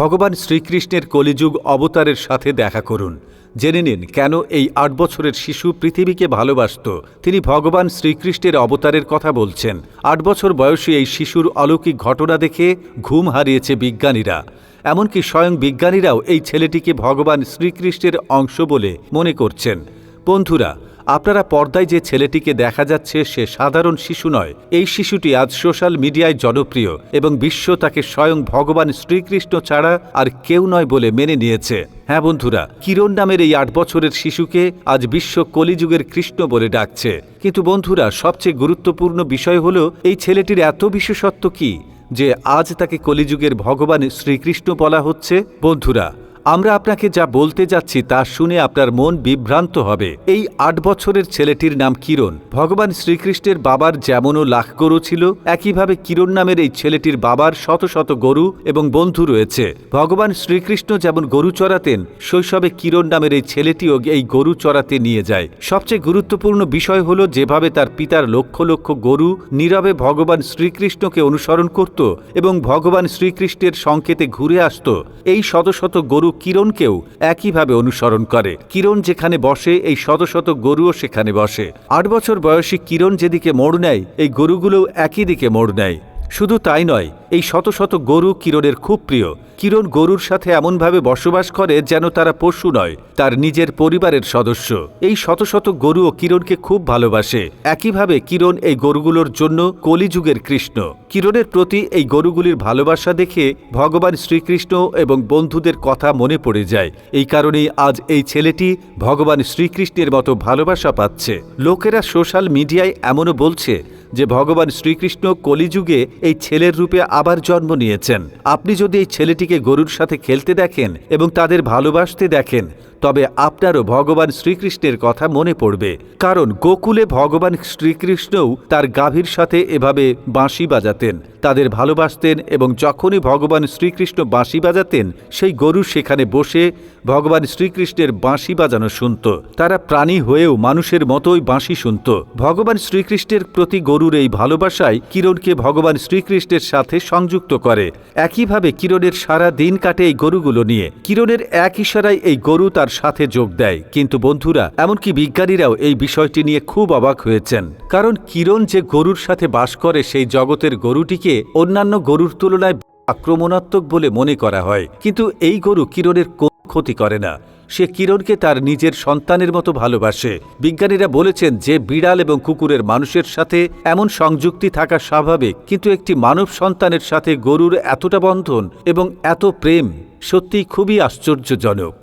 ভগবান শ্রীকৃষ্ণের কলিযুগ অবতারের সাথে দেখা করুন। জেনে নিন, কেন এই আট বছরের শিশু পৃথিবীকে ভালোবাসত? তিনি ভগবান শ্রীকৃষ্ণের অবতারের কথা বলছেন। আট বছর বয়সী এই শিশুর অলৌকিক ঘটনা দেখে ঘুম হারিয়েছে বিজ্ঞানীরা। এমনকি স্বয়ং বিজ্ঞানীরাও এই ছেলেটিকে ভগবান শ্রীকৃষ্ণের অংশ বলে মনে করছেন। বন্ধুরা আপনারা পর্দায় যে ছেলেটিকে দেখা যাচ্ছে সে সাধারণ শিশু নয়। এই শিশুটি আজ সোশ্যাল মিডিয়ায় জনপ্রিয় এবং বিশ্ব তাকে স্বয়ং ভগবান শ্রীকৃষ্ণ ছাড়া আর কেউ নয় বলে মেনে নিয়েছে। হ্যাঁ বন্ধুরা, কিরণ নামের এই আট বছরের শিশুকে আজ বিশ্ব কলিযুগের কৃষ্ণ বলে ডাকছে। কিন্তু বন্ধুরা, সবচেয়ে গুরুত্বপূর্ণ বিষয় হল, এই ছেলেটির এত বিশেষত্ব কি যে আজ তাকে কলিযুগের ভগবান শ্রীকৃষ্ণ বলা হচ্ছে? বন্ধুরা আমরা আপনাকে যা বলতে যাচ্ছি তা শুনে আপনার মন বিভ্রান্ত হবে। এই আট বছরের ছেলেটির নাম কিরণ। ভগবান শ্রীকৃষ্ণের বাবার যেমনও লাখ গরু ছিল, একইভাবে কিরণ নামের এই ছেলেটির বাবার শত শত গরু এবং বন্ধু রয়েছে। ভগবান শ্রীকৃষ্ণ যেমন গরু চড়াতেন, শৈশবে কিরণ নামের এই ছেলেটিও এই গরু চড়াতে নিয়ে যায়। সবচেয়ে গুরুত্বপূর্ণ বিষয় হল যেভাবে তার পিতার লক্ষ লক্ষ গরু নীরবে ভগবান শ্রীকৃষ্ণকে অনুসরণ করত এবং ভগবান শ্রীকৃষ্ণের সংকেতে ঘুরে আসত। এই শত শত গরু কিরণকেও একইভাবে অনুসরণ করে। কিরণ যেখানে বসে, এই শত শত গরুও সেখানে বসে। আট বছর বয়সী কিরণ যেদিকে মোড় নেয়, এই গরুগুলোও একই দিকে মোড় নেয়। শুধু তাই নয়, এই শত শত গরু কিরণের খুব প্রিয়। কিরণ গরুর সাথে এমনভাবে বসবাস করে যেন তারা পশু নয়, তার নিজের পরিবারের সদস্য। এই শত শত গরুও কিরণকে খুব ভালোবাসে। একইভাবে কিরণ এই গরুগুলোর জন্য কলিযুগের কৃষ্ণ। কিরণের প্রতি এই গরুগুলির ভালোবাসা দেখে ভগবান শ্রীকৃষ্ণ এবং বন্ধুদের কথা মনে পড়ে যায়। এই কারণেই আজ এই ছেলেটি ভগবান শ্রীকৃষ্ণের মতো ভালোবাসা পাচ্ছে। লোকেরা সোশ্যাল মিডিয়ায় এমনও বলছে যে ভগবান শ্রীকৃষ্ণ কলিযুগে এই ছেলের রূপে আবার জন্ম নিয়েছেন। আপনি যদি এই ছেলেটিকে গরুর সাথে খেলতে দেখেন এবং তাদের ভালোবাসতে দেখেন, তবে আপনারও ভগবান শ্রীকৃষ্ণের কথা মনে পড়বে। কারণ গোকুলে ভগবান শ্রীকৃষ্ণও তার গাভীর সাথে এভাবে বাঁশি বাজাতেন। তাদের ভালোবাসতেন এবং যখনই ভগবান শ্রীকৃষ্ণ বাঁশি বাজাতেন, সেই গরু সেখানে বসে ভগবান শ্রীকৃষ্ণের বাঁশি বাজানো শুনত। তারা প্রাণী হয়েও মানুষের মতোই বাঁশি শুনত। ভগবান শ্রীকৃষ্ণের প্রতি গরুর এই ভালোবাসায় কিরণকে ভগবান শ্রীকৃষ্ণের সাথে সংযুক্ত করে। একইভাবে কিরণের সারা দিন কাটে এই গরুগুলো নিয়ে। কিরণের এক ইশারায় এই গরু তার সাথে যোগ দেয়। কিন্তু বন্ধুরা, এমনকি বিজ্ঞানীরাও এই বিষয়টি নিয়ে খুব অবাক হয়েছেন। কারণ কিরণ যে গরুর সাথে বাস করে সেই জগতের গরুটিকে অন্যান্য গরুর তুলনায় আক্রমণাত্মক বলে মনে করা হয়। কিন্তু এই গরু কিরণের ক্ষতি করে না। সে কিরণকে তার নিজের সন্তানের মতো ভালোবাসে। বিজ্ঞানীরা বলেছেন যে, বিড়াল এবং কুকুরের মানুষের সাথে এমন সংযুক্তি থাকা স্বাভাবিক, কিন্তু একটি মানব সন্তানের সাথে গরুর এতটা বন্ধন এবং এত প্রেম সত্যিই খুবই আশ্চর্যজনক।